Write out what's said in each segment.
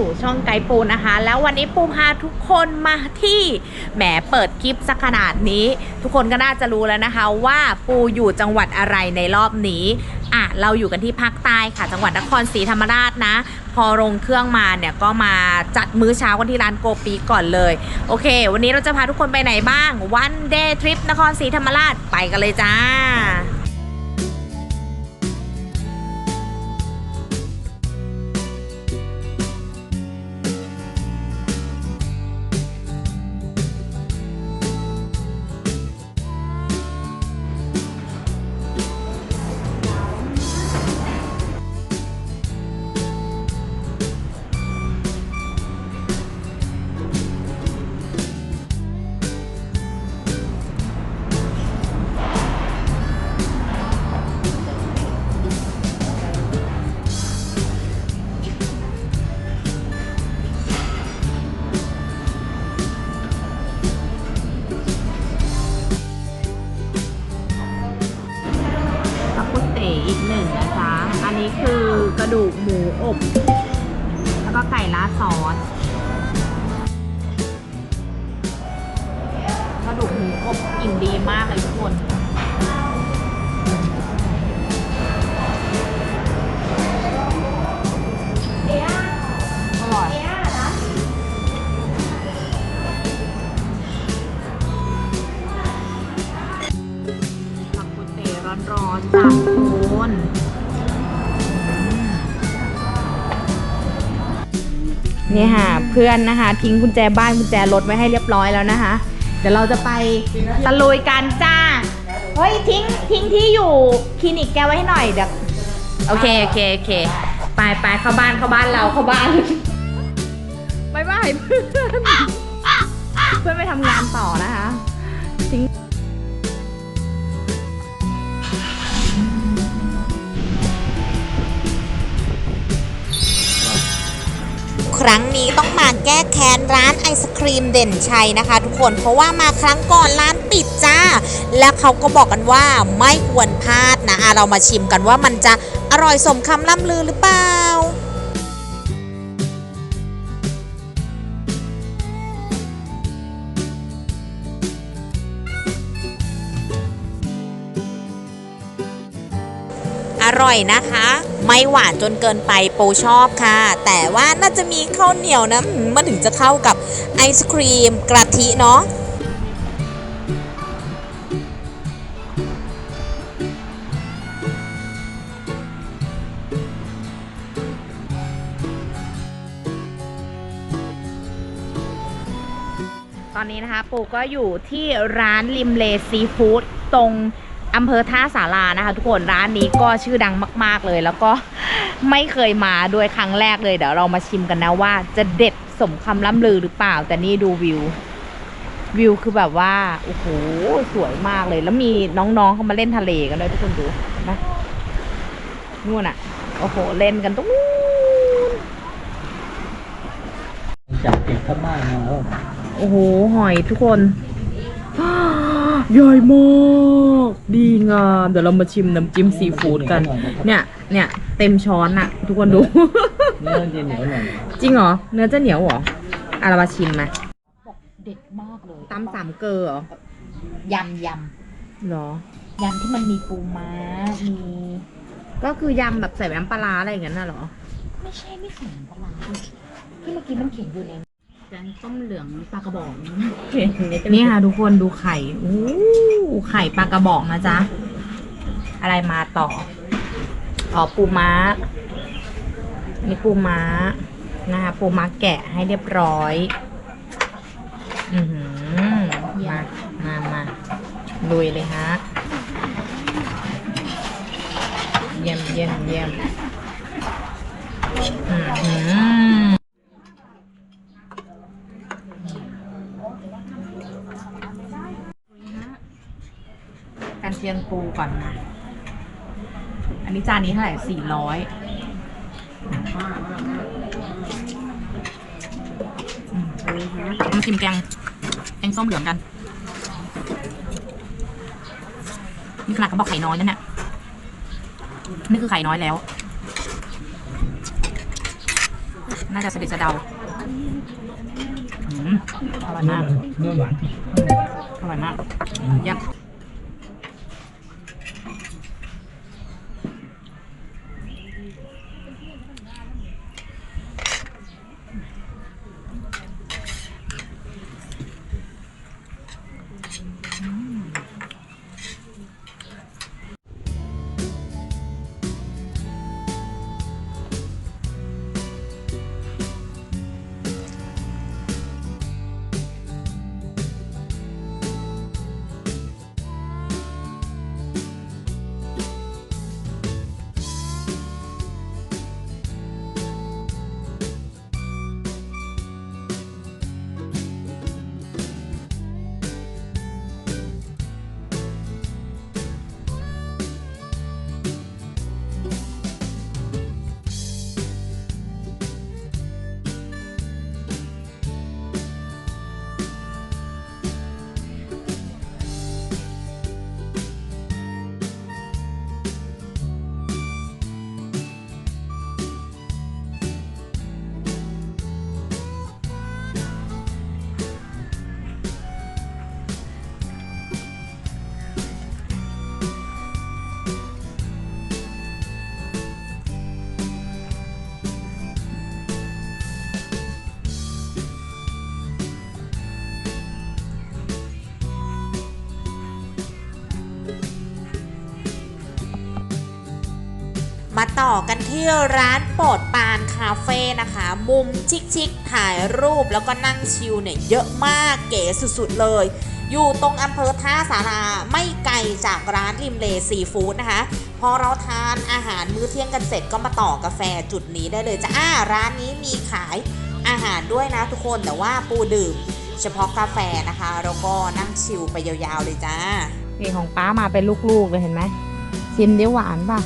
สู่ช่องไกด์ปูนะคะ แล้ววันนี้ปูพาทุกคนมาที่แหมเปิดคลิปสักขนาดนี้ ทุกคนก็น่าจะรู้แล้วนะคะ ว่าปูอยู่จังหวัดอะไรในรอบนี้อะเราอยู่กันที่ภาคใต้ค่ะ จังหวัดนครศรีธรรมราชนะ พอลงเครื่องมาเนี่ยก็มาจัดมื้อเช้ากันที่ร้านโกปีก่อนเลย โอเค วันนี้เราจะพาทุกคนไปไหนบ้างวันเดย์ทริปนครศรีธรรมราชไปกันเลยจ้า ดูกหมูอบ แล้วก็ไก่ราดซอสกระดูกหมูอบกลิ่นดีมากเลยทุกคนอร่อยตับกุเต๋ร้อนๆจากโคน นี่ค่ะเพื่อนนะคะ ทิ้งกุญแจบ้านกุญแจรถไว้ให้เรียบร้อยแล้วนะคะ เดี๋ยวเราจะไปตะลุยกันจ้าเฮ้ยทิ้งทิ้งที่อยู่คลินิกแกไว้ให้หน่อยเดี๋ยวโอเคโอเคโอเคไปไปเข้าบ้านเข้าบ้านเราเข้าบ้านบายบายเพื่อนเพื่อนไปทำงานต่อนะคะทิ้ง ครั้งนี้ต้องมาแก้แค้นร้านไอศครีมเด่นชัยนะคะ ทุกคนเพราะว่ามาครั้งก่อนร้านปิดจ้า แล้วเขาก็บอกกันว่าไม่ควรพลาดนะะเรามาชิมกันว่ามันจะอร่อยสมคำล่ำลือหรือเปล่า ร่อยนะคะ ไม่หวานจนเกินไปโปชอบค่ะ แต่ว่าน่าจะมีข้าวเหนียวนะมมันถึงจะเข้ากับไอศครีมกะทิเนาะตอนนี้นะคะปูก็อยู่ที่ร้านริมเลซีฟู้ดตรง อำเภอท่าสารานะคะทุกคนร้านนี้ก็ชื่อดังมาก ๆเลย แล้วก็ไม่เคยมาด้วยครั้งแรกเลยเดี๋ยวเรามาชิมกันนะว่าจะเด็ดสมคำล่ำลือหรือเปล่า แต่นี่ดูวิว วิวคือแบบว่าโอ้โหสวยมากเลย แล้วมีน้องๆเขามาเล่นทะเลกันด้วยทุกคนดูนะนู่นอะโอ้โหเล่นกันตรงนู้นจากเก็บข้าบ้านมาแล้วโอ้โหหอยทุกคน ใหญ่มากดีงามเดี๋ยวเรามาชิมน้ำจิ้มซีฟู้ดกัน เนี่ยเนี่ยเต็มช้อนอะทุกคนดู เนื้อมันจะเหนียวหน่อยจริงเหรอ เนื้อจะเหนียวเหรออะเรามาชิมมาเด็ดมากเลยตำสามเกลือเหรอยำยเหรอำยำที่มันมีปูม้า มีก็คือยำแบบใส่น้ำปลาร้าอะไรอย่างนั้นน่ะเหรอ ไม่ใช่ไม่ใส่น้ำปลาร้าที่เมื่อกี้มันเขียนอยู่ใน แกงต้มเหลืองปลากระบอกนี่ค่ะทุกคนดูไข่อู้ไข่ปลากระบอกนะจ๊ะ อะไรมาต่อ อ๋อปูม้า นี่ปูม้านะคะปูม้าแกะให้เรียบร้อย อือหือมามามาลุยเลยฮะ เยี่ยมเยี่ยมเยี่ยมอือหือ กันเชี ยงปูก่อนนะ อันนี้จานนี้เท่าไหร่สี่ร้อยมาชิมแกงแกงส้มเหลืองกัน นี่ขนาดเขาบอกไข่น้อยนั่นน่ะนี่คือไข่น้อยแล้ว น่าจะสะเด็ดสะเดาอืมอร่อยมากเนื้อหวานอร่อยมากยับๆ ต่อกันที่ร้านโปรดปานคาเฟ่นะคะ มุมชิคๆถ่ายรูปแล้วก็นั่งชิลเนี่ยเยอะมากเก๋สุดๆเลย อยู่ตรงอำเภอท่าสาราไม่ไกลจากร้านริมเลซีฟู้ดนะคะ พอเราทานอาหารมื้อเที่ยงกันเสร็จก็มาต่อกาแฟจุดนี้ได้เลยจ้าอ่าร้านนี้มีขายอาหารด้วยนะทุกคนแต่ว่าปูดื่ม เฉพาะกาแฟนะคะแล้วก็นั่งชิลไปยาวๆเลยจ้านี่ของป้ามาเป็นลูกๆเลยเห็นไหมชิมดิหวานป่ะ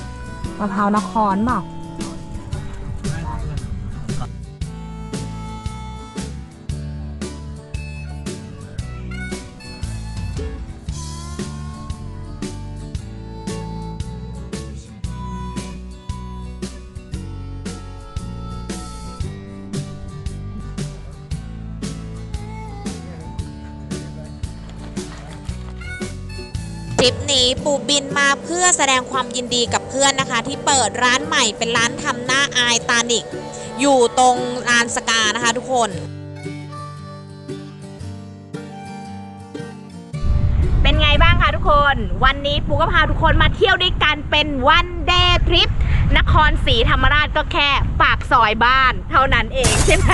มะพร้าวนครเปล่า ทริปนี้ปูบินมาเพื่อแสดงความยินดีกับเพื่อนนะคะ ที่เปิดร้านใหม่เป็นร้านทำหน้าอายตานิก อยู่ตรงลานสกานะคะทุกคน เป็นไงบ้างคะทุกคน วันนี้ปูก็พาทุกคนมาเที่ยวด้วยกันเป็นวันเดย์ทริปนครศรีธรรมราชก็แค่ปากซอยบ้าน เท่านั้นเองใช่ไหม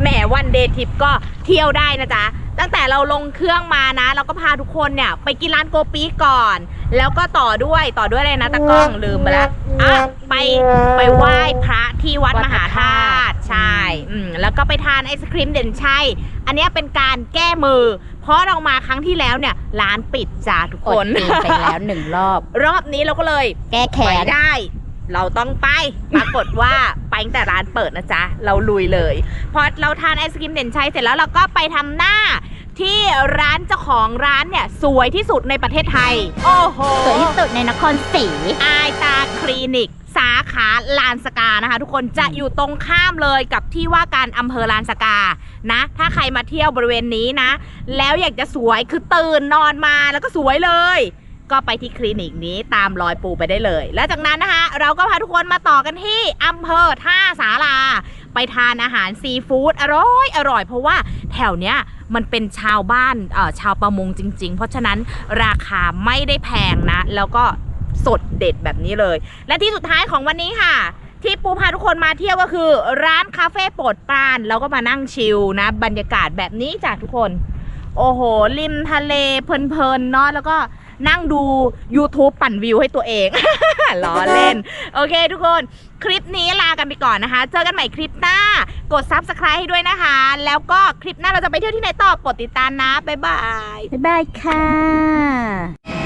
แหมวันเดย์ทริปก็เที่ยวได้นะจ๊ะ ตั้งแต่เราลงเครื่องมานะ เราก็พาทุกคนเนี่ย ไปกินร้านโกปีก่อน แล้วก็ต่อด้วยต่อด้วยอะไรนะตะกล้องลืมไปแล้วอะไปไปไหว้พระที่วัดมหาธาตุใช่อืมแล้วก็ไปทานไอศครีมเด่นชัยอันเนี้ยเป็นการแก้มือ เพราะเรามาครั้งที่แล้วเนี่ยร้านปิดจ้าทุกกคดน กินไปแล้วหนึ่งรอบ รอบนี้เราก็เลยแก้แขไปนได้ เราต้องไป ปรากฏว่าไป ตั้งแต่ร้านเปิดนะจ๊ะ เราลุยเลยพอเราทานไอศกรีมเด่นชัยเสร็จแล้วเราก็ไปทำหน้าที่ร้านเจ้าของร้านเนี่ย สวยที่สุดในประเทศไทย โอ้โห สวยที่สุดในนครศรีอายตาคลินิก สาขาลานสกานะคะ ทุกคนจะอยู่ตรงข้ามเลยกับที่ว่าการอำเภอลานสกานะ ถ้าใครมาเที่ยวบริเวณนี้นะ แล้วอยากจะสวยคือตื่นนอนมาแล้วก็สวยเลย ก็ไปที่คลินิกนี้ตามรอยปูไปได้เลย และจากนั้นนะคะ เราก็พาทุกคนมาต่อกันที่อำเภอท่าสาราไปทานอาหารซีฟู้ดอร่อยอร่อยเพราะว่าแถวเนี้ยมันเป็นชาวบ้านเอ่อชาวประมงจริง ๆ เพราะฉะนั้นราคาไม่ได้แพงนะ แล้วก็สดเด็ดแบบนี้เลย และที่สุดท้ายของวันนี้ค่ะ ที่ปูพาทุกคนมาเที่ยวก็คือ ร้านคาเฟ่โปรดปรานแล้วก็มานั่งชิลนะ บรรยากาศแบบนี้จ้ะทุกคน โอ้โหริมทะเลเพลินๆเนาะแล้วก็ นั่งดู YouTube ปั่นวิวให้ตัวเอง ล้อเล่น โอเคทุกคน คลิปนี้ลากันไปก่อนนะคะ เจอกันใหม่คลิปหน้า กด Subscribe ให้ด้วยนะคะ แล้วก็คลิปหน้าเราจะไปเที่ยวที่ไหนต่อกดติดตามนะ บ๊ายบาย บ๊ายบายค่ะ